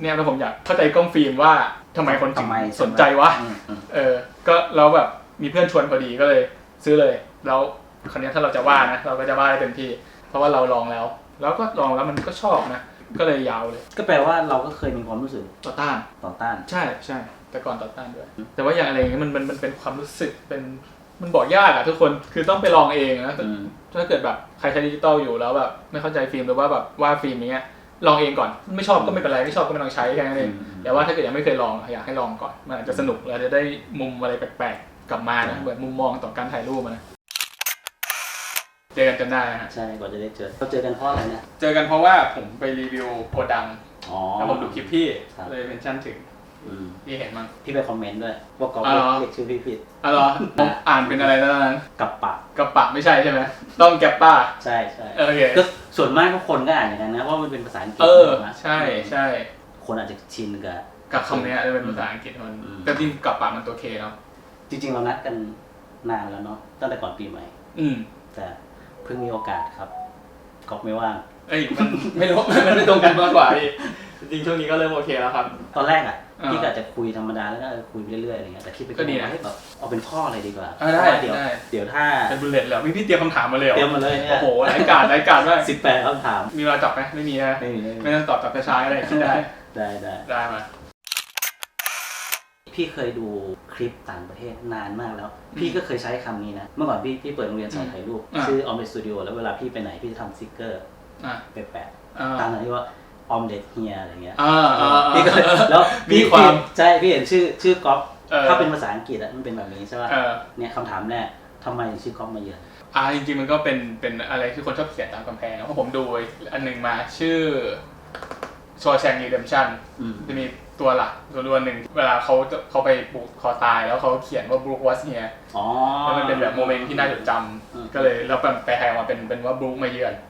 เนี่ยแล้วผมอยากเข้าใจกล้องฟิล์มว่าทำไมคนถึงทำไมสนใจวะอืมอืมเออ ก็เราแบบมีเพื่อนชวนพอดีก็เลย ซื้อเลย แล้วคราวเนี้ยถ้าเราจะว่านะ เราก็จะว่าได้เต็มที่ เพราะว่าเราลองแล้ว แล้วก็ลองแล้วมันก็ชอบนะ ก็เลยยาวเลย ก็แปลว่าเราก็เคยมีความรู้สึกต่อต้านต่อต้าน ใช่ใช่แต่ก่อนต่อต้านด้วย แต่ว่าอย่างอะไรอย่างเงี้ยมันมันมันเป็นความรู้สึกเป็นมันบอกยากอะทุกคนคือต้องไปลองเองนะแต่อืมถ้าเกิดแบบใครใช้ดิจิตอลอยู่แล้วแบบไม่เข้าใจฟิล์มหรือว่าแบบว่าฟิล์มอย่างเงี้ย ลองเองก่อนไม่ชอบก็ไม่เป็นไรไม่ชอบก็ไม่ต้องใช้แค่นั้นเองอืมแต่ว่าถ้าเกิดยังไม่เคยลองอยากให้ลองก่อนมันอาจจะสนุกแล้วจะได้มุมอะไรแปลกๆกลับมานะเหมือนมุมมองต่อการถ่ายรูปอะนะเจอกันจนได้นะฮะใช่ก่อนจะได้เจอเราเจอกันเพราะอะไรเนี่ยเจอกันเพราะว่าผมไปรีวิวโกดังอ๋อแล้วผมดูคลิปพี่ครับเลยเป็นชั่นถึง อืมพี่เห็นมั้ง พี่ไปคอมเมนต์ด้วยว่าก๊อฟอ๋อ เรียกชื่อพี่ผิดอ๋อเหรอผมอ่านเป็นอะไรนะตอนนั้นกับปะกระปะไม่ใช่ใช่ไหมต้องแกปป้าใช่ใช่เออโอเคก็ส่วนมากทุกคนก็อ่านอย่างนั้นนะเพราะมันเป็นภาษาอังกฤษเออไหมใช่ใช่คนอาจจะชินกับ กับคำเนี้ยจะเป็นภาษาอังกฤษมันอืม แต่จริงกระปะมันตัวเคเนาะจริง ๆ เรานัดกันนานแล้วเนาะตั้งแต่ก่อนปีใหม่ อืม แต่เพิ่งมีโอกาสครับก๊อฟไม่ว่าง เอ้ยมันไม่รู้ มันไม่ตรงกันมากกว่าพี่ จริงๆช่วงนี้ก็เริ่มโอเคแล้วครับ ตอนแรกอะอ่าพี่ก็อาจจะคุยธรรมดาแล้วก็เออคุยไปเรื่อยๆอะไรเงี้ยแต่คิดไปก็ดีนะคิมาเฮ้ยแบบเอาเป็นข้อเลยดีกว่าอ่าได้เพราะว่าเดี๋ยวได้เดี๋ยวถ้าเป็นบุลเลตแล้วมีพี่เตรียมคำถามมาเลยเหรอเตรียมมาเลยเนี่ยโอ้โหรายการรายการมากสิบแปดคำถามมีเวลาจับไหมไม่มีนะไม่มีไม่มีไม่ต้องตอบจับช้าๆก็ได้คิดได้ได้ได้ได้มา พี่เคยดูคลิปต่างประเทศนานมากแล้ว พี่ก็เคยใช้คำนี้นะ เมื่อก่อนพี่พี่เปิดโรงเรียนสอนถ่ายรูปอ่า ชื่อออมเด t สตูดิโอแล้วเวลาพี่ไปไหนพี่จะทำสติกเกอร์อ่าไปแปะอ่าตามนั้นที่ว่า ออมเด t เฮียอะไรเงี้ยอ่าอ่าอ่าพี่ก็เลยแล้วมีพี่ความ พี่ใช่พี่เห็นชื่อชื่อก๊อฟเออ ถ้าเป็นภาษาอังกฤษอะมันเป็นแบบนี้ใช่ป่ะเออ เนี่ยคำถามแรกทำไมถึงชื่อก๊อฟมาเยือน อ่าจริงๆมันก็เป็นเป็นอะไรที่คนชอบเขียนตามกำแพงนะเพราะผมดูอันหนึ่งมาชื่อ s h a w s h a n k Redemption อืม จะมีตัวหลักตัวตัวหนึ่งเวลาเขาจะเขาไปบุกคอตายแล้วเขาเขียนว่า Brook was here อ๋อ แล้วมันเป็นแบบโมเมนต์ที่น่าจดจอืมำก็เลยแล้วแปลไทยออกมาเป็นเป็นว่า Brook มาเยือนอ๋อ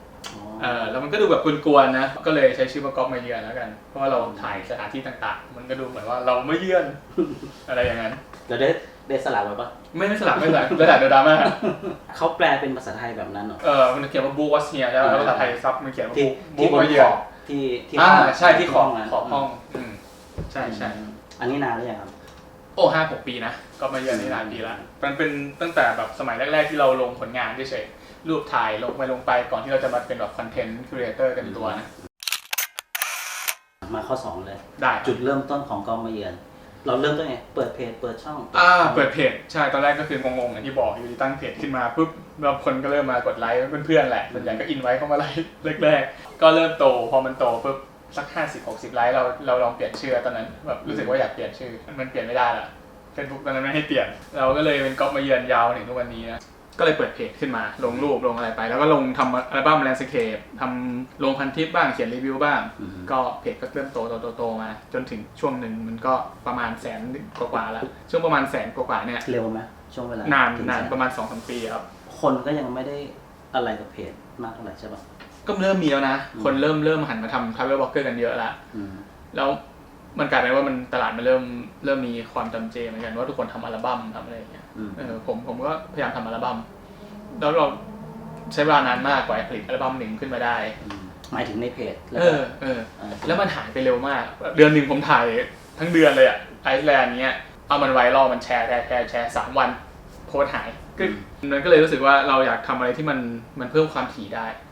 เออแล้วมันก็ดูแบบกวนๆนะ ก็เลยใช้ชื่อว่าก๊อฟมาเยือนแล้วกัน เพราะว่าเราถ่ายสถานที่ต่างๆ มันก็ดูเหมือนว่าเราไม่เยือน อะไรอย่างนั้นเดี๋ยวได้ได้สลับไว้ปะไม่ไม่สลับไม่สลับไม่สลับเดยวดราม่าเขาแปลเป็นภาษาไทยแบบนั้นเหรอ เออมันเขียนว่า Brook was here ใช่ไหมแล้วภาษาไทยซับมันเขียนว่าที่ Brook ที่ Brook บนมาเยืขอนอบที่ที่อ่าห้งใช่ที่ขอบนั้นขอบห้องอืมใช่ใช่อืมอันนี้นานหรือยังครับ โอ้ห้าหกปีนะ ก็มาเยือนนี่หลายปีละมันเป็นตั้งแต่แบบสมัยแรก ๆ ที่เราลงผลงานเฉยๆ รูปถ่ายลงไปลงไปก่อนที่เราจะมาเป็นแบบคอนเทนต์ครีเอเตอร์กันตัวนะ มาข้อสองเลย ได้จุดเริ่มต้นของกองมาเยือน เราเริ่มต้นไง เปิดเพจ เปิดช่อง อ่า เปิดเพจ ใช่ ตอนแรกก็คืองงๆอย่างที่บอกอยู่ดีตั้งเพจขึ้นมาปุ๊บแล้วคนก็เริ่มมากดไลค์เพื่อนๆแหละส่วนใหญ่ก็อินไว้เข้ามาไลค์แรกๆ ก็เริ่มโต พอมันโตปุ๊บสักห้าสิบหกสิบไลค์เราเราลองเปลี่ยนชื่อตอนนั้นแบบรู้สึกว่าอยากเปลี่ยนชื่อ มันเปลี่ยนไม่ได้ละเฟซบุ๊กตอนนั้นไม่ให้เปลี่ยน เราก็เลยเป็นก๊อปมาเยือนยาวถึงทุกวันนี้นะ ก็เลยเปิดเพจขึ้นมา ลงรูปลงอะไรไป แล้วก็ลงทำอัลบั้มแลนด์สเคปทำลงพันทิปบ้างเขียนรีวิวบ้างอืมก็เพจก็เริ่มโตโตโตโตมา จนถึงช่วงหนึ่งมันก็ประมาณแสนกว่าๆแล้ว ช่วงประมาณแสนกว่าๆเนี่ยเร็วไหมช่วงเวลานานถึงนานแสประมาณสองสามปีครับคนก็ยังไม่ได้อะไรกับเพจมากเท่าไหร่ใช่ป่ะก็เริ่มมีแล้วนะอืมคนเริ่มเริ่มหันมาทำ travel blogger กันเยอะละอืมแล้วมันกลายเป็นว่ามันตลาดมันเริ่มเริ่มมีความจำเจเหมือนกันว่าทุกคนทำอัลบั้มทำอะไรอย่างเงี้ยอืม เออผมผมก็พยายามทำอัลบั้มแล้วเราใช้เวลานานมากกว่าจะผลิตอัลบั้มหนึ่งขึ้นมาได้มหมายถึงในเพจแล้วเอก็ อเออ อ่า แล้วมันหายไปเร็วมาก เดือนหนึ่งผมถ่ายทั้งเดือนเลยอะไอซ์แลนด์เนี้ย เอามันไวรัลมันแชร์แชร์แชร์แชร์สามวัน โพสต์หายก็มันก็เลยรู้สึกว่าเราอยากทำอะไรที่มันมันเพิ่มความถี่ได้อืม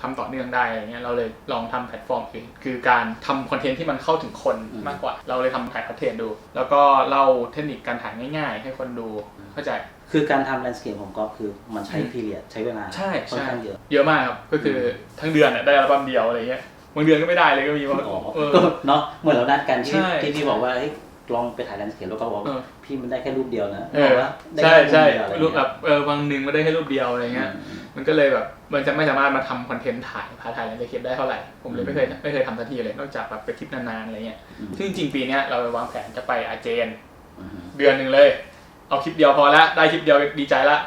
ทำต่อเนื่องได้อะไรเงี้ยเราเลยลองทำแพลตฟอร์มคือคือการทำคอนเทนต์ที่มันเข้าถึงคนอืมมากกว่า เราเลยทำถ่ายคอนเทนต์ดู แล้วก็เล่าเทคนิคการถ่ายง่าย ๆ ให้คนดูเข้าใจ คือการทำแลนด์สเคปของก๊อฟคือมันใช้อืมพีเรียดใช้เวลาใช่ค่อนใช่ข้างเยอะเยอะมากครับก็คือทั้งเดือนอะได้อัลบั้มเดียวอะไรเงี้ยบางเดือนก็ไม่ได้เลยก็มีว่าอ๋อเออก็เนาะเหมือนเรานัดกันที่ใช่ที่พี่บอกว่าเฮ้ยลองไปถ่ายแลนด์สเคปแล้วก็บอกว่าเออพี่มันได้แค่รูปเดียวนะเออบอกว่าได้ใช่แค่ใช่เดียวอะไรรูปแบเงี้ยบเออบางหนึ่งไม่ได้แค่รูปเดียวอะไรเงี้ยอื มมันก็เลยแบบมันจะไม่สามารถมาทำคอนเทนต์ถ่ายพาถ่ายในคลิปได้เท่าไหร่ ผมเลยไม่เคยไม่เคยทำสักทีเลยนอกจากแบบไปคลิปนานๆอะไรเงี้ยอืมซึ่งจริงๆปีเนี้ยเราวางแผนจะไปอาเจนอืมเดือนหนึ่งเลย เอาคลิปเดียวพอละได้คลิปเดียวดีใจละ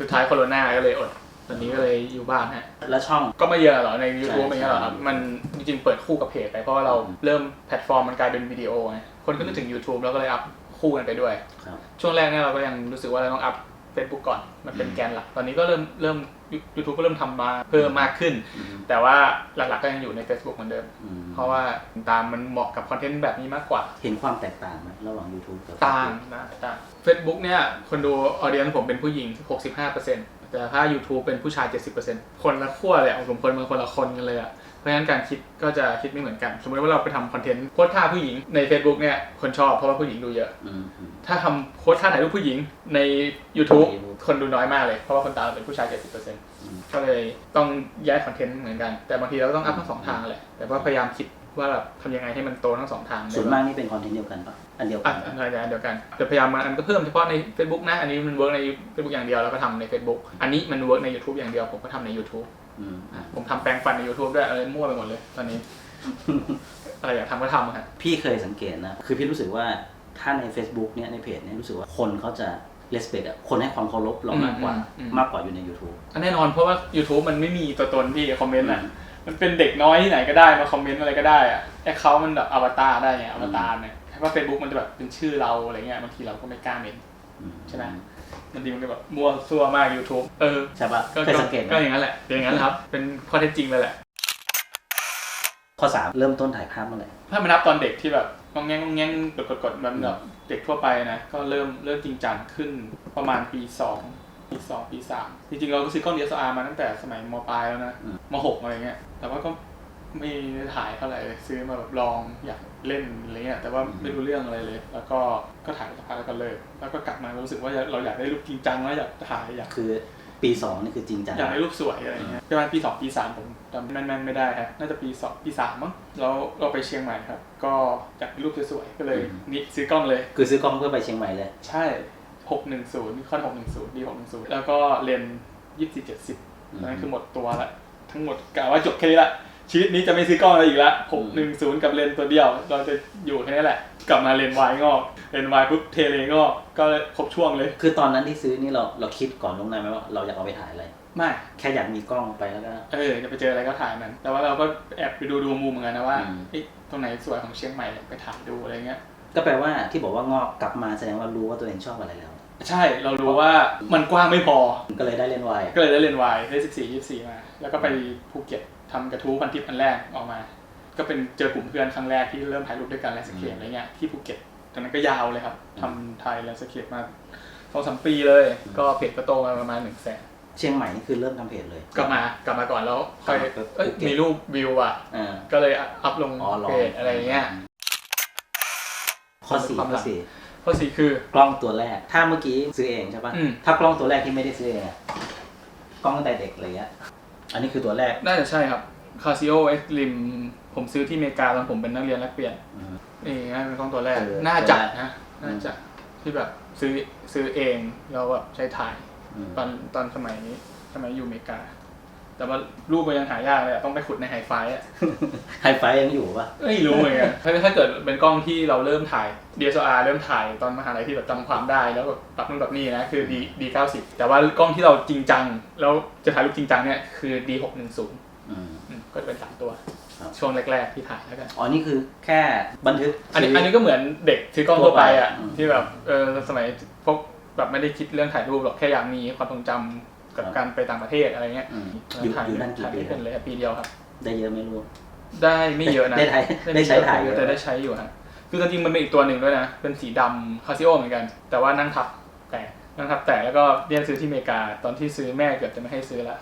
สุดท้ายโควิดก็เลยอดตอนนี้ก็เลยอยู่บ้านฮะแล้วช่องก็ไม่เยอะหรอใน YouTube ใช่ไม่เยอะหรอครับมันจริงๆเปิดคู่กับเพจไปเพราะว่าเราอืมเริ่มแพลตฟอร์มมันกลายเป็นวิดีโอไงคนก็นึกถึง YouTube แล้วก็เลยอัพคู่กันไปด้วยครับช่วงแรกเนี่ยเราก็ยังรู้สึกว่าเราต้องอัพไป Facebook ก่อน มันเป็นแกนหลัก ตอนนี้ก็เริ่มเริ่ม YouTube ก็เริ่มทำมาเพิ่มมากขึ้นอืมแต่ว่าหลักๆก็ยังอยู่ใน Facebook เหมือนเดิมอืมเพราะว่าตามมันเหมาะกับคอนเทนต์แบบนี้มากกว่า เห็นความแตกต่างไหมระหว่าง YouTube กับต่างนะต่าง Facebook เนี่ยคนดูออเดียนผมเป็นผู้หญิง 65%แต่ถ้า YouTube เป็นผู้ชาย 70%คนละขั้วเลยเอาผมคนมาคนละคนกันเลยอะ เพราะฉะนั้นการคิดก็จะคิดไม่เหมือนกัน สมมติว่าเราไปทำคอนเทนต์โพสท่าผู้หญิงใน Facebook เนี่ยคนชอบเพราะว่าผู้หญิงดูเยอะ อืมอืม ถ้าทำโพสท่าถ่ายรูปผู้หญิงใน YouTube คนดูน้อยมากเลย เพราะว่าคนตามเป็นผู้ชาย70%อืมก็เลยต้องย้ายคอนเทนต์เหมือนกัน แต่บางทีเราก็ต้องอัพทั้งสองทางแหละแต่ว่าพยายามคิด ว่าแบบทำยังไงให้มันโตทั้งสองทางส่วนมากนี่เป็นคอนเทนต์เดียวกันปะอันเดียวกัอันนปะอันอะไรเดียวกันแต่พยายามมันอันก็เพิ่มเฉพาะใน Facebook นะ อันนี้มันเวิร์กใน Facebook อย่างเดียวแล้วก็ทำใน Facebook อันนี้มันเวิร์กใน YouTube อย่างเดียวผมก็ทำใน YouTube อืมอะผมทำแปลงฟันใน YouTube ด้วยอะไรมั่วไปหมดเลยตอนนี้ อะไรอยากทำก็ทำครับพี่เคยสังเกตนะ คือพี่รู้สึกว่าถ้าใน Facebook เนี่ยในเพจเนี่ยรู้สึกว่าคนเขาจะ respect อะคนให้ความเคารพเรามากกว่าอืมอืมมากกว่าอยู่ใน YouTube อันแน่นอนเพราะว่า YouTube มันไม่มีตัวตนที่คอมเมนต์อะมั นเป็นเด็กน้อยที่ไหนก็ได้มาคอมเมนต์อะไรก็ได้อะแอคเคาท์มันแบบอวตารได้ไงอวตารเนี่ยถ้าเฟซบุ๊กมันจะแบบเป็นชื่อเราอะไรเงี้ยบางทีเราก็ไม่กล้าเมนอืมใช่ไหมมันดีมันก็แบบมั่วซั่วมาก YouTube เออใช่ปะก็เคยสังเกตไหมก็อย่างนั้นแหละเป็นอย่างนั้นแหละครับ เป็นข้อเท็จจริงเลยแหละ ข้อสามเริ่มต้นถ่ายภาพเมื่อไหร่ถ้ามานับตอนเด็กที่แบบงองแงงงองแงงกดกดกดมันแบบเด็กทั่วไปนะ ก็เริ่มเริ่มจริงจังขึ้นประมาณปีสอง ปีสองปีสามจริงๆเราก็ซื้อกล้อง DSLR มาตั้งแต่สมัยมปลายแล้วนะมหกอะไรเงี้ย แต่ว่าก็ไม่ได้ถ่ายเท่าไหร่เลยซื้อมาแบบลองอยากเล่นอะไรเงี้ยแต่ว่าไม่รู้เรื่องอะไรเลย แล้วก็ก็ถ่ายสักพักแล้วก็เลิกแล้วก็กลับมารู้สึกว่าเราอยากได้รูปจริงจังแล้วอยากถ่ายอยากคือปีสองนี่คือจริงจังอยากได้รูปสวยอะไรเงี้ยประมาณปีสองปีสามผมจำแม่นๆไม่ได้ครับน่าจะปีสองปีสามมั้งแล้วเราไปเชียงใหม่ครับ ก็อยากได้รูปสวยๆก็เลยนี่ซื้อกล้องเลย คือซื้อกล้องเพื่อไปเชียงใหม่เลย ใช่ 610นิคอน610 D 610แล้วก็เลนส์2470ตอนนั้นคือหมดตัวละทั้งหมดกะว่าจบแค่นี้ละชีวิตนี้จะไม่ซื้อกล้องอะไรอีกละ610กับเลนส์ตัวเดียว เราจะอยู่แค่นี้แหละ กลับมาเลนส์วายงอก เลนส์วายปุ๊บเทเลงอก ก็ครบช่วงเลย คือตอนนั้นที่ซื้อนี่เราเราคิดก่อนลวงหน้าไหมว่าเราอยากเอาไปถ่ายอะไร ไม่ แค่อยากมีกล้องไปแล้วก็ เออ จะไปเจออะไรก็ถ่ายมัน แต่ว่าเราก็แอบไปดูดูมุมเหมือนกันนะว่าอืมเอ๊ะตรงไหนสวยของเชียงใหม่ไปถ่ายดูอะไรเงี้ย ก็แปลว่าที่บอกว่างอกกลับมาแสดงว่ารู้ว่าตัวเองชอบอะไรแล้ว ใช่เรารู้ว่ามันกว้างไม่พอ ก็เลยได้เล่นไวน์ก็เลยได้เรียนวายได้สิบสี่ยี่สี่มา แล้วก็ไปภูเก็ตทำกระทู้พันทิปอันแรกออกมา ก็เป็นเจอกลุ่มเพื่อนครั้งแรกที่เริ่มถ่ายรูปด้วยกันแลนด์สเคปอะไรเงี้ยที่ภูเก็ตตอนนั้นก็ยาวเลยครับทำถ่ายแลนด์สเคปมาสองสามปีเลย ก็เพจก็โตมาประมาณหนึ่งแสนเชียงใหม่นี่คือเริ่มทำเพจเลย กลับมากลับมาก่อนแล้วค่อยกลับมาเอ้ยภูเก็ต มีรูปวิวอะ อ่าก็เลยอัพลงอ๋อลองเพจอะไรเงี้ย ข้อสี่ความหข้ลัอง สี่ ข้อสี่คือกล้องตัวแรก ถ้าเมื่อกี้ซื้อเองใช่ปะอืม ถ้ากล้องตัวแรกที่ไม่ได้ซื้อเองอะกล้องตั้งแต่เด็กอะไรเงี้ยอันนี้คือตัวแรก น่าจะใช่ครับ Casio X Lim ผมซื้อที่อเมริกาตอนผมเป็นนักเรียนแลกเปลี่ยนอืมนี่น่าเป็นกล้องตัวแรก เออน่าจะตัวแรก นะ น่าจะที่แบบซื้อซื้อเองแล้วแบบใช้ถ่าย อืมตอนตอนสมัยสมัยอยู่อเมริกา แต่ว่ารูปมันยังหายากเลยอะต้องไปขุดในไฮไฟอะไฮไฟยังอยู่ปะไม่รู้เหมือนกันถ้าถ้าเกิดเป็นกล้องที่เราเริ่มถ่าย DSLR เริ่มถ่ายตอนมหาลัยที่แบบจำความได้ แล้วแบบปรับนู่นปรับนี่นะคือ D D 9 0 แต่ว่ากล้องที่เราจริงจัง แล้วจะถ่ายรูปจริงจังเนี่ยคือ D 6 1 0 อืมก็จะเป็นสามตัว ครับ ช่วงแรกๆที่ถ่ายแล้วกันอ๋อนี่คือแค่บันทึกอันนี้ชีวิต อันนี้ก็เหมือนเด็กถือกล้องทั่วไปอะอืม ที่แบบเออสมัยพวกแบบไม่ได้คิดเรื่องถ่ายรูปหรอกแค่อยากมีความทรงจำ กับครับการไปต่างประเทศอะไรเงี้ยอืมอยู่ถ่ายอยู่นั่นกี่ถ่ายปีไม่เป็นเลยอะปีเดียวครับ ได้เยอะไม่รู้ ได้ไม่เยอะนะได้ถ่ายได้ใช้ถ่ายเยอะแต่ได้ใช้อยู่ฮะคือจริงๆมันเป็นอีกตัวหนึ่งด้วยนะ เป็นสีดำคาซิโอเหมือนกัน แต่ว่านั่งทับแตกนั่งทับแตกแล้วก็เรียกซื้อที่อเมริกา ตอนที่ซื้อแม่เกือบจะไม่ให้ซื้อละ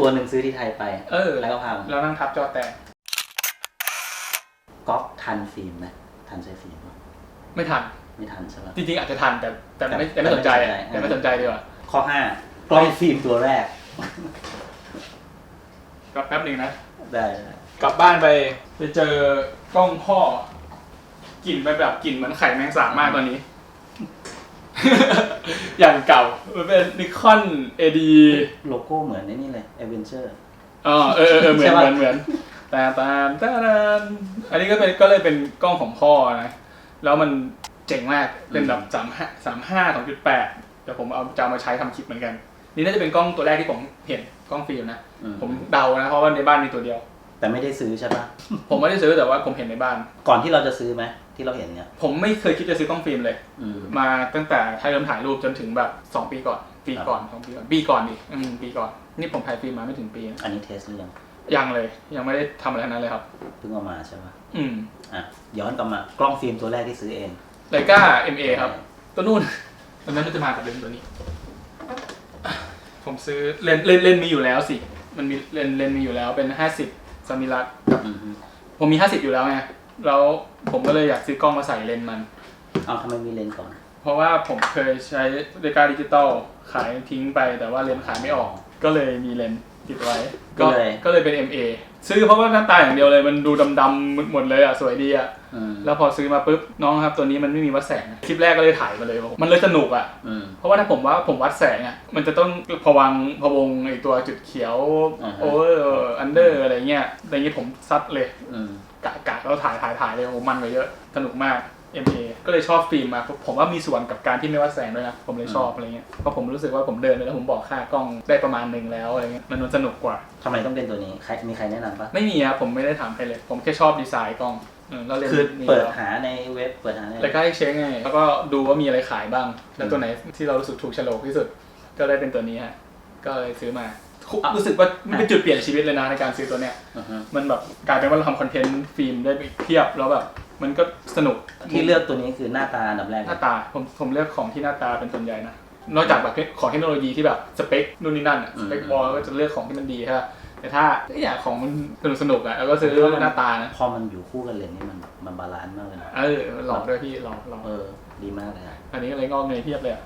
ตัวหนึ่งซื้อที่ไทยไปเออ แล้วก็พังแล้วนั่งทับจอแตกก๊อปทันฟิล์มไหมทันใช้ฟิล์มปะไม่ทัน ไม่ทันใช่ปะ จริงๆอาจจะทันแต่แต่ไม่แต่แต่ไม่สนใจอะแต่แต่ไม่ไม่สสนนใจใจดีกว่าข้อห้า กล้องฟิล์มตัวแรกก็แป๊บหนึ่งนะ ได้ได้กลับบ้านไปไปเจอกล้องพ่อกลิ่นไปแบบกลิ่นเหมือนไข่แมงสาบมากตอนนี้ อย่างเก่ามันเป็นนิคอนเอดีโลโก้เหมือนในนี่เลย Adventure อ๋อเออเออเออเหมือนใช่เหปะมือนเหมือนแต่ตามตาดานอันนี้ก็เป็นก็เลยเป็นกล้องของพ่อนะ แล้วมันเจ๋งมากเป็นแบบสามห้าสามห้าสองจุดแปดเดี๋ยวผมเอาจะเอามาใช้ทำคลิปเหมือนกัน นี่น่าจะเป็นกล้องตัวแรกที่ผมเห็นกล้องฟิล์มนะอืม ผมเดานะเพราะว่าในบ้านมีตัวเดียว แต่ไม่ได้ซื้อใช่ปะผมไม่ได้ซื้อแต่ว่าผมเห็นในบ้าน ก่อนที่เราจะซื้อไหมที่เราเห็นเนี่ยผมไม่เคยคิดจะซื้อกล้องฟิล์มเลย อืม มาตั้งแต่ถ้าเริ่มถ่ายรูปจนถึงแบบ2ปีก่อนปีก่อนของปีก่อนปีก่อนดิอืมปีก่อนนี่ผมถ่ายฟิล์มมาไม่ถึงปีนะอันนี้เทสหรือยังยังเลย ยังไม่ได้ทำอะไรทั้งนั้นเลยครับ เพิ่งเอามาใช่ปะอืมอะย้อนกลับมากล้องฟิล์มตัวแรกที่ซื้อเอง ไลกา MA ครับ ตัวนู่น ตอนนั้นมันจะมากับเลนส์ตัวนี้ ผมซื้อเลนส์เลนส์เลนส์มีอยู่แล้วสิ มันมีเลนส์เลนส์มีอยู่แล้วเป็น50ซามิรักกับอือฮึผมมี50อยู่แล้วไงแล้วผมก็เลยอยากซื้อกล้องมาใส่เลนส์มัน เอาทำไมมีเลนส์ก่อน เพราะว่าผมเคยใช้เดกาดิจิตอลขายทิ้งไปแต่ว่าเลนส์ขายไม่ออก ก็เลยมีเลนส์ติดไว้ ก็ก็เลยเป็น MA ซื้อเพราะว่าหน้าตาอย่างเดียวเลยมันดูดำๆหมดเลยอะสวยดีอะอืมแล้วพอซื้อมาปุ๊บน้องครับตัวนี้มันไม่มีวัดแสงคลิปแรกก็เลยถ่ายมาเลยมันเลยสนุกอะอืมเพราะว่าถ้าผมว่าผมวัดแสงอะมันจะต้องพวังพะวงไอตัวจุดเขียวอ่าฮะโอเวอร์อันเดอร์อะไรเงี้ยในนี้ผมซัดเลยอืมกะกะแล้วถ่ายถ่ายถ่ายเลยโอ้มันไปเยอะสนุกมาก MA ก็เลยชอบฟิล์มมาผมว่ามีส่วนกับการที่ไม่วัดแสงด้วยนะ ผมเลยชอบอะไรเงี้ยเพราะผมรู้สึกว่าผมเดินไปแล้วผมบอกค่ากล้องได้ประมาณหนึ่งแล้วอะไรเงี้ยมันมันสนุกกว่าทำไมต้องเป็นตัวนี้ใครมีใครแนะนำปะไม่มีครับผมไม่ได้ถามใครเลย ผมแค่ชอบดีไซน์กล้องเออแล้วเรียนคือมีเปิดแล้วหาในเว็บเปิดหาในแล้วก็ให้เช็คไงแล้วก็ดูว่ามีอะไรขายบ้าง แล้วตัวไหนที่เรารู้สึกถูกโฉลกที่สุด ก็ได้เป็นตัวนี้ฮะก็เลยซื้อมารู้สึกว่ามันเป็นจุดเปลี่ยนชีวิตเลยนะในการซื้อตัวเนี้ยอือฮึมันแบบกลายเป็นว่าเราทำคอนเทนต์ฟิล์มได้อีกเพียบแล้วแบบ มันก็สนุกที่เลือกตัวนี้คือหน้าตาอันดับแรก หน้าตาผมผมเลือกของที่หน้าตาเป็นส่วนใหญ่นะนอกจากแบบของเทคโนโลยีที่แบบสเปคนู่นนี่นั่นอะสเปคบอลก็จะเลือกของที่มันดีใช่ปะแต่ถ้าอยากของมันสนุกสนุกๆอะแล้วก็ซื้อหน้าตานะพอมันอยู่คู่กันเลยนี่มันมันบาลานซ์มากเลยนะเออหลอกด้วยพี่หลอกหลอกเออดีมากเลยอะอันนี้ก็เลยงอกเงยเพียบเลยอะ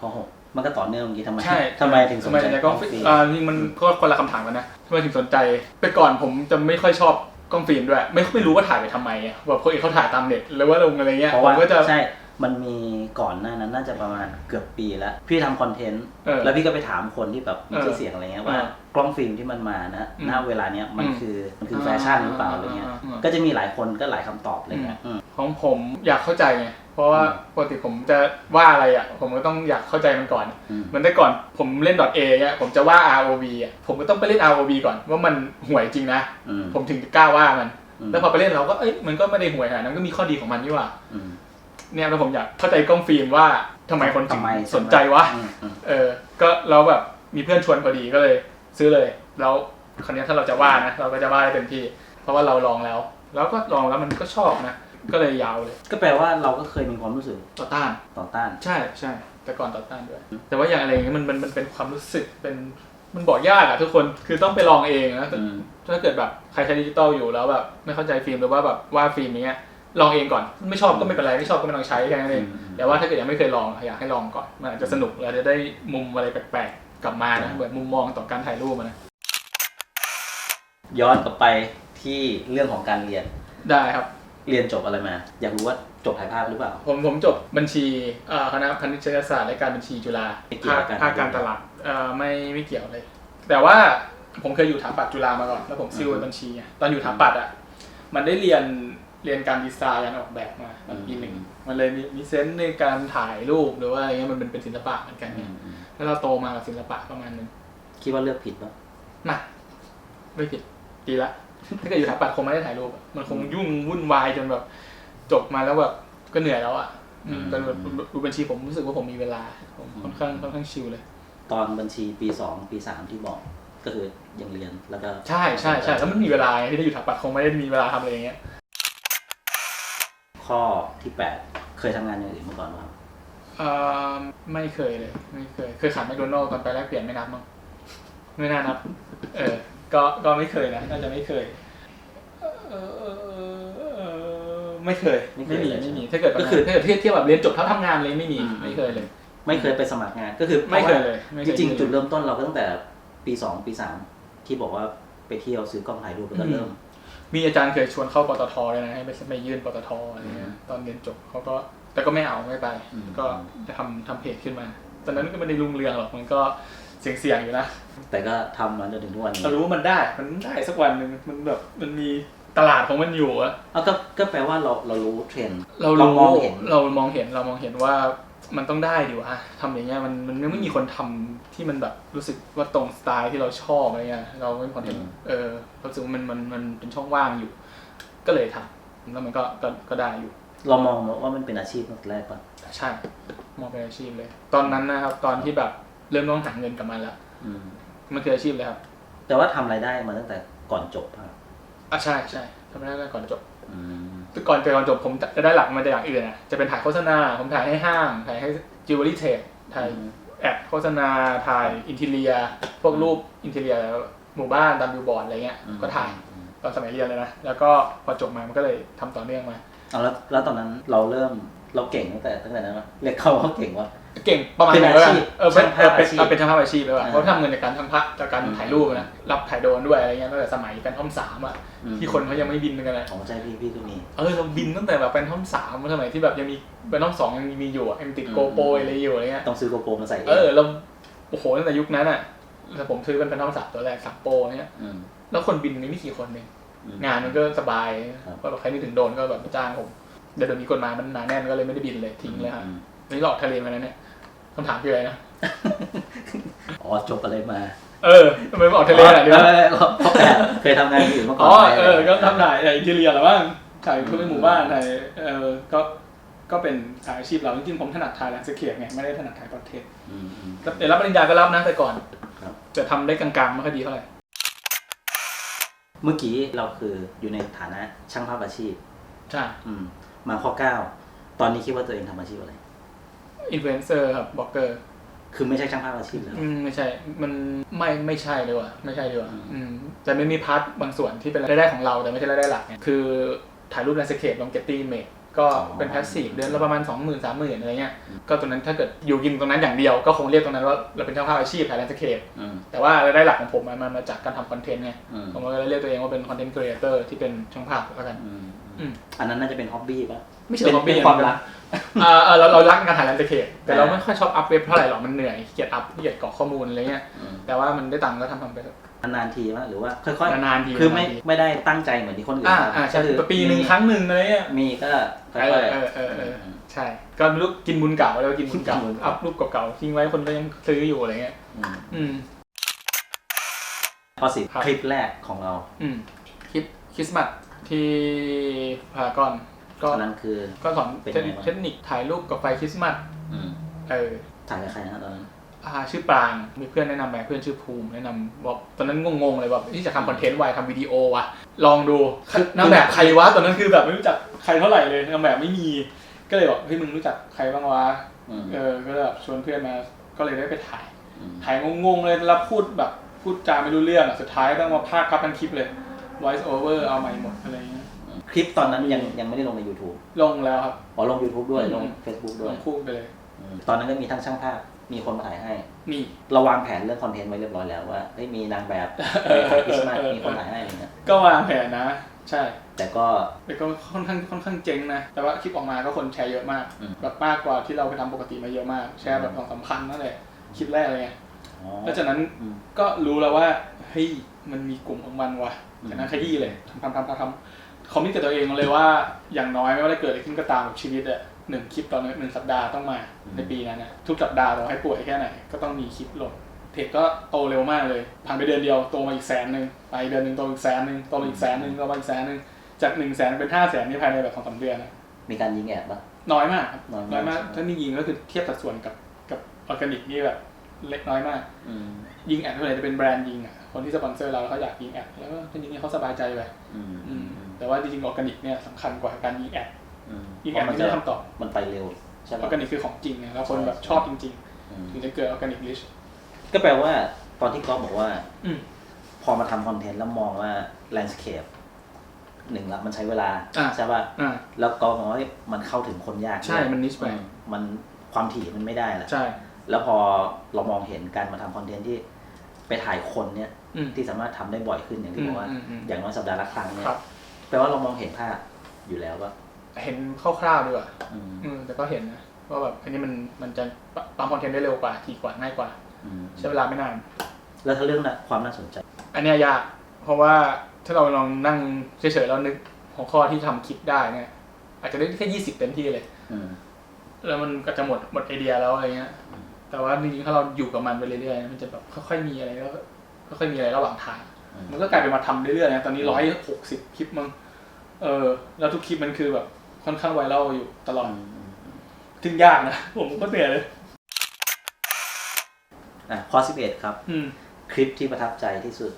ข้อหกมันก็ต่อเนื่องเมื่อกี้ทำไมใช่ทำไมถึงสนทำไมใจในกล้องฟิล์มอ่าจริงมันก็คนละคำถามกันนะทำไมถึงสนใจ แต่ก่อนผมจะไม่ค่อยชอบ กล้องฟิล์มด้วย ไม่ไม่รู้ว่าถ่ายไปทำไมอะแบบคนอื่นเขาถ่ายตามเน็ตหรือว่าลงอะไรเงี้ยเพราะผว่ามก็จะ ใช่ มันมีก่อนหน้านั้นน่าจะประมาณเกือบปีแล้ว พี่ทำคอนเทนต์เออแล้วพี่ก็ไปถามคนที่แบบมีเออชื่อเสียงอะไรเงี้ยว่า เออกล้องฟิล์มที่มันมานะอืมณเวลาเนี้ยมันอืมคือมันคือแฟชั่นหรือเปล่าอะไรเงี้ย อ่าอ่าอ่า ก็จะมีหลายคนก็หลายคำตอบอะไรเงี้ยอืม ของผมอยากเข้าใจไงเพราะว่าอืม ปกติผมจะว่าอะไรอะ ผมก็ต้องอยากเข้าใจมันก่อน อืม เหมือนแต่ก่อนผมเล่น .a เนี่ยผมจะว่า ROV อะผมก็ต้องไปเล่น ROV ก่อนว่ามันห่วยจริงนะ อืม ผมถึงจะกล้าว่ามันอืมแล้วพอไปเล่นเราก็เอ้ยมันก็ไม่ได้ห่วยขนาดนั้นก็มีข้อดีของมันนี่หว่า อืม เนี่ยแล้วผมอยากเข้าใจกล้องฟิล์มว่าทำไมคนถึงทำไมสนใจวะอืมอืมเออ ก็เราแบบมีเพื่อนชวนพอดีก็เลย ซื้อเลย แล้วคราวเนี้ยถ้าเราจะว่านะเราก็จะว่าได้เต็มที่ เพราะว่าเราลองแล้ว แล้วก็ลองแล้วมันก็ชอบนะก็เลยยาวเลย ก็แปลว่าเราก็เคยมีความรู้สึกต่อต้านต่อต้าน ใช่ใช่แต่ก่อนต่อต้านด้วย แต่ว่าอย่างอะไรอย่างเงี้ยมันมันมันเป็นความรู้สึกเป็นมันบอกยากอะทุกคนคือต้องไปลองเองนะแต่อืมถ้าเกิดแบบใครใช้ดิจิตอลอยู่แล้วแบบไม่เข้าใจฟิล์มหรือว่าแบบว่าฟิล์มอย่างเงี้ย ลองเองก่อน ไม่ชอบก็ไม่เป็นไรไม่ชอบก็ไม่ต้องใช้แค่นั้นเองอืมแต่ว่าถ้าเกิดยังไม่เคยลองอยากให้ลองก่อนมันอาจจะสนุกแล้วจะได้มุมอะไรแปลกๆกลับมานะเหมือนมุมมองต่อการถ่ายรูปอะนะย้อนกลับไปที่เรื่องของการเรียนได้ครับเรียนจบอะไรมา อยากรู้ว่าจบถ่ายภาพหรือเปล่า ผมผมจบบัญชีเอ่อคณะพาณิชยศาสตร์และการบัญชีจุฬาไม่เกี่ยวภากัคบการภาคการตลาดเอ่อไม่ไม่เกี่ยวเลย แต่ว่าผมเคยอยู่ถาปัดจุฬามาก่อนแล้วผมซิ่วบัญชีไงตอนอยู่ถาปัดอะมันได้เรียน เรียนการดีไซน์การออกแบบมาตอนปีหนึ่งมันเลยมีมีเซนส์ในการถ่ายรูปหรือว่าอะไรเงี้ยมันเป็นเป็นศิลปะเหมือนกันอืไงมอืมแล้วเราโตมากับศิลปะประมาณนึงคิดว่าเลือกผิดปะน่ะไม่ผิดดีละถ้าเกิดอยู่ถาปัดคงไม่ได้ถ่ายรูปอะมันคงยุ่งวุ่นวายจนแบบจบมาแล้วแบบก็เหนื่อยแล้วอะอืมแต่แบบดูบัญชีผมรู้สึกว่าผมมีเวลา ผมค่อนข้างค่อนข้างชิลเลย ตอนบัญชีปีสองปีสามที่บอกก็คือยังเรียนแล้วก็ใช่ใช่ใช่แล้วมันมีเวลาไงที่ได้อยู่ถาปัดคงไม่ได้มีเวลาทำอะไรอย่างเงี้ย ข้อที่แปดเคยทำงานอย่างอื่นมาก่อนไหมครับเอ่อไม่เคยเลย ไม่เคย เคยขายแมคโดนัลด์ตอนไปแลกเปลี่ยนไม่นับมั้งไม่น่านับ เออ ก็ก็ไม่เคยนะน่าจะไม่เคยเออเออเออไม่เคยไม่มีไม่มีถ้าเกิดก็คือถ้าเกิดเทียบเทียบแบบเรียนจบเท่าทำงานเลยไม่มีไม่เคยเลย ไม่เคยไปสมัครงานก็คือไม่เคยเลยไม่เคจยริงๆจุดเริ่มต้นเราก็ตั้งแต่ปีสองปีสามที่บอกว่าไปเที่ยวซื้อกล้องถ่ายรูปแล้วก็เริ่ม มีอาจารย์เคยชวนเข้าปตทเลยนะให้ไปไปยื่นปตทอะไรเงี้ยตอนเรียนจบเขาก็แต่ก็ไม่เอาไม่ไปอืมก็จะทำทำเพจขึ้นมา ตอนนั้นก็ไม่ได้รุ่งเรืองหรอกมันก็เสี่ยงเสี่ยงๆอยู่นะแต่ก็ทำมาจนถึงทุกวันนี้เรารู้ว่ามันได้มันได้สักวันหนึ่งมันแบบมันมีตลาดของมันอยู่อะเอาก็ก็แปลว่าเราเรารู้เทรนด์เรารู้มองเห็นเรามองเห็นเรามองเห็นว่า มันต้องได้ดิวะทำอย่างเงี้ยมันมันไม่มีคนทำที่มันแบบรู้สึกว่าตรงสไตล์ที่เราชอบอะไรเงี้ยเราไม่มีคนเห็นเออเรารู้สึกว่ามันมันมันเป็นช่องว่างอยู่ ก็เลยทำแล้วมันก็ก็ก็ได้อยู่ เรามองว่ามันเป็นอาชีพตั้งแต่แรกปะใช่มองเป็นอาชีพเลย ตอนนั้นนะครับ ตอนที่แบบเริ่มต้องหาเงินกับมันแล้วอืมมันคืออาชีพเลยครับ แต่ว่าทำรายได้มาตั้งแต่ก่อนจบป่ะอะใช่ใช่ทำไม่ได้ก่อนจบอืม ก่อนก่อนจบผมจะได้หลักมาจากอย่างอื่นอะจะเป็นถ่ายโฆษณา ผมถ่ายให้ห้างถ่ายให้จิวเวลรี่เทรดถ่ายแอดโฆษณาถ่ายอินทีเรียพวกรูปอินทีเรียหมู่บ้านตามบิลบอร์ดอะไรเงี้ยอืมก็ถ่ายตอนสมัยเรียนเลยนะแล้วก็พอจบมามันก็เลยทำต่อเนื่องมาเอาแล้วแล้วตอนนั้นเราเริ่ม เราเก่งตั้งแต่ตั้งแต่นั้นปะเรียกเขาว่าเก่งว่าเก่งประมาณเป็นไหนอาแล้วกัชีนพเออเป็นช่างเอภาพอเป็นอาชีพเอาเป็นช่างภาพอาชีพเลยว่ะอ่าเพราะทำเงินจากการทำพระจากการอืมถ่ายรูปนะรับถ่ายโดรนด้วยอะไรเงี้ยตั้งแต่สมัยเป็นท่อมสามอะอืมที่คนเขายังไม่บินกันเลยของใจพี่พี่ก็มีเออเราบินตั้งแต่แบบเป็นท่อมสามสมัยที่แบบยังมีเป็นท่อมสองยังมีอยู่อะยังติดอืมโกโปรอะไรอยู่อะไรเงี้ยต้องซื้อโกโปรมาใส่เออเราโอ้โหตั้งแต่ยุคนั้นอะแต่ผมซื้อเป็นเป็นท่อมสามตัวแรกสามโปรเนี่ยมแล้วคนบินมีไม่กี่คนเองอืมงานมันก็สบายครับก็แบบใครนึกถึงโดรนก็แบบมาจ้างผม เดี๋ยวเดี๋ยวนี้กฎหมายมันหนาแน่นก็เลยไม่ได้บินเลยทิ้งเลยฮะอืมนี่หลอกทะเลมาแล้วเนี่ยคำถามคืออะไรนะ อ๋อจบอะไรมา เออทำไมไม่ออกทะเลขนาดนี้วะเออเขาเขาแอบเคยทำงานที่อื่นมาก่อนอ๋อไหมเออ ก็ทำถ่ายถ่ายอินเทเรียแหรือว่าถ่ายคนในหมู่บ้านถ่ายเออก็ก็เป็นถ่ายอาชีพเราจริงๆผมถนัดถ่ายแลนด์สเคปไงไม่ได้ถนัดถ่ายพอร์เทรตอืมอืมแต่รับปริญญาก็รับนะแต่ก่อนครับแต่ทำได้กลางๆไม่ค่อยดีเท่าไหร่เมื่อกี้เราคืออยู่ในฐานะช่างภาพอาชีพ ใช่อืม มาข้อเก้าตอนนี้คิดว่าตัวเองทำอาชีพอะไร อินฟลูเอนเซอร์ครับบล็อกเกอร์คือไม่ใช่ช่างภาพอาชีพแล้ว อืมไม่ใช่ มันไม่ไม่ใช่เลยว่ะไม่ใช่เลยว่ะอืม อืมแต่ไม่มีพาร์ทบางส่วนที่เป็นรายได้ของเราแต่ไม่ใช่รายได้หลักไงคือถ่ายรูปแลนด์สเคปลงเกตตี้เมกก็เป็นพาสซีฟเดือนละประมาณ 2 0 0 0 0 3 0 0 0 0อะไรเงี้ยก็ตรงนั้นถ้าเกิดอยู่กินตรงนั้นอย่างเดียวก็คงเรียกตรงนั้นว่าเราเป็นช่างภาพอาชีพถ่ายแลนด์สเคปอืมแต่ว่ารายได้หลักของผมมันมาจากการทำคอนเทนต์ไงอืมผมก็เลยเรียกตัวเองว่าเป็นคอนเทนต์ครีเอเตอร์ที่เป็นช่างภาพแล้วกัน อืม อืม อันนั้นน่าจะเป็นฮ็อบบี้ป่ะไม่ใช่เป็น hobby เป็นความรัก อ่าเออเราเรารักการถ่ายแลนด์สเคปแต่เราอ่า ไม่ค่อยชอบอัพเว็บเท่าไหร่หรอกมันเหนื่อยขี้เกียจอัพขี้เกียจกรอกข้อมูลอะไรเงี้ยอืมแต่ว่ามันได้ตังค์ก็ทำทำไปเถอะนานๆทีป่ะหรือว่าค่อยนานๆทีๆคือไม่นานๆทีไม่ได้ตั้งใจเหมือนที่คนอื่นอ่าทำอ่าใช่ก็คือปีหนึ่งครั้งหนึ่งอะไรเงี้ยมีก็ค่เอออยเออเออเอออืมใช่ก็ไม่รู้กินบุญเก่าแล้วากินบุญเก่ากินบุญเก่า อัพรูปเก่าๆทิ้งไว้คนก็ยังซื้ออยู่อะไรเงี้ยอืมอืม ข้อสิบครับ คลิปแรกของเรา อืมคลิปคริสต์มาส ที่พารากอนก็อันนั้นคือ ก็สอนเป็นเทคไงบ้าง เทคนิคถ่ายรูปกับไฟคริสต์มาสอืมเออถ่ายกับใครนะตอนนั้นอ่าชื่อปรางมีเพื่อนแนะนำไปเพื่อนชื่อภูมิแนะนำบอกตอนนั้นงงๆเลยแบบที่จะทำคอนเทนต์ไว้ทำวิดีโอวะลองดูนางแบบใครวะตอนนั้นคือแบบไม่รู้จักใครเท่าไหร่เลยนางแบบไม่มี ก็เลยบอกเฮ้ยมึงรู้จักใครบ้างวะอืมเออก็เลยแบบชวนเพื่อนมาก็เลยได้ไปถ่ายอืมถ่ายงงๆเลยแล้วพูดแบบพูดจาไม่รู้เรื่องอะสุดท้ายต้องมาพากย์ครับทั้งคลิปเลย voice over เอาใหม่หมดอะไรอย่างเงี้ยคลิปตอนนั้นยังยังไม่ได้ลงใน YouTube ลงแล้วครับ อ๋อลง YouTube ด้วยอืมลง Facebook ด้ลวยงคู่ไปเลย อืมตอนนั้นก็มีทั้งช่างภาพ มีคนมาถ่ายให้นี่เราวางแผนเรื่องคอนเทนต์ไว้เรียบร้อยแล้วว่าเฮ้ยมีนางแบบไปถ่ายคริสต์มาสมีคนถ่ายให้อะไรเงี้ยก็วางแผนนะ ใช่ แต่ก็ แต่ก็ค่อนข้างค่อนข้างเจ๊งนะ แต่ว่าคลิปออกมาก็คนแชร์เยอะมาก อืม แบบมากกว่าที่เราไปทำปกติมาเยอะมาก แชร์แบบสองสามพันนั่นแหละคลิปแรกเลยไง อ๋อแล้วจากนั้นอืมก็รู้แล้วว่าเฮ้ยมันมีกลุ่มของมันว่ะอืมจากนั้นขยี้เลยทำทำทำทำทำคอมมิตกับตัวเองเลยว่าอย่างน้อยไม่ว่าจะเกิดอะไรขึ้นก็ตามกับชีวิตอะหนึ่งคลิปต่อหนึ่งสัปดาห์ต้องมาในปีนั้นนะทุกสัปดาห์ต่อให้ป่วยแค่ไหนก็ต้องมีคลิปลงเพจก็โตเร็วมากเลย ผ่านไปเดือนเดียวโตมาอีกแสนหนึ่งไปเดือนหนึ่งโตอีกแสนหนึ่งโตมาอีกแสนหนึ่งโตมาอีกแสนหนึ่งจากหนึ่งแสนเป็นห้าแสนนี่ภายในแบบสองสามเดือนอะมีการยิงแอดปะน้อยมากครับน้อยมากน้อยมากใช่ไหมถ้านี่ยิงก็คือเทียบสัดส่วนกับกับออร์แกนิกนี่แบบ เล็กน้อยมาก อืมยิงแอดเท่าไหร่จะเป็นแบรนด์ยิงอะคนที่สปอนเซอร์เราแล้วเขาอยากยิงแอดแล้วก็จริงๆเขาสบายใจไปอืมอืมแต่ว่าจริงๆออร์แกนิกเนี่ยสำคัญกว่าการยิงแอดอืมยิงเพแอดราะมันไม่จะได้คำตอบมันไปเร็วใช่ออปะร์แกนิกคือของจริงไงแล้วคนใช่แบบชอบจริงอืมๆถึงจะเกิดออร์แกนิกลิชก็แปลว่าตอนที่ก๊อฟบอกว่า อืม พอมาทำคอนเทนต์แล้วมองว่าแลนด์สเคปหนึ่งละมันใช้เวลา อ่าใช่ป่ะ อ่า แล้วก็มองว่าเฮ้ยมันเข้าถึงคนยากใช่ด้วยมัน niche ไปอืมันความถี่มันไม่ได้แหละใช่ แล้วพอเรามองเห็นการมาทำคอนเทนต์ที่ไปถ่ายคนเนี่ยอืม ที่สามารถทำได้บ่อยขึ้นอย่างที่บอกว่า อืมอืมอืมอย่างน้อยสัปดาห์ละครั้งเนี่ยครับ แปลว่าเรามองเห็นภาพอยู่แล้วว่าเห็นคร่าวๆดีกว่าอืมอืมแต่ก็เห็นนะว่าแบบอันนี้มันมันจะปั๊มคอนเทนต์ได้เร็วกว่าทีกว่าง่ายกว่า อืมใช้เวลาไม่นาน แล้วถ้าเรื่องน่ะความน่าสนใจ อันเนี้ยยากเพราะว่าถ้าเราลองนั่งเฉยๆแล้วนึกหัวข้อที่ทำคลิปได้เนี่ยอาจจะได้แค่ยี่สิบเต็มที่เลย อืม แล้วมันก็จะหมดหมดไอเดียแล้วอะไรเงี้ยอืม แต่ว่าจริงๆถ้าเราอยู่กับมันไปเรื่อยๆ มันจะแบบค่อยๆมีอะไรแล้วค่อยๆมีอะไรระหว่างทางอืมมันก็กลายเป็นมาทำเรื่อยๆนะตอนนี้ร้อยหกสิบคลิปมั้งเออ แล้วทุกคลิปมันคือแบบค่อนข้างไวรัลอยู่ตลอดอืมอืมซึ่งยากนะผมก็เหนื่อยเลย อะข้อ11ครับ อืม คลิปที่ประทับใจที่สุด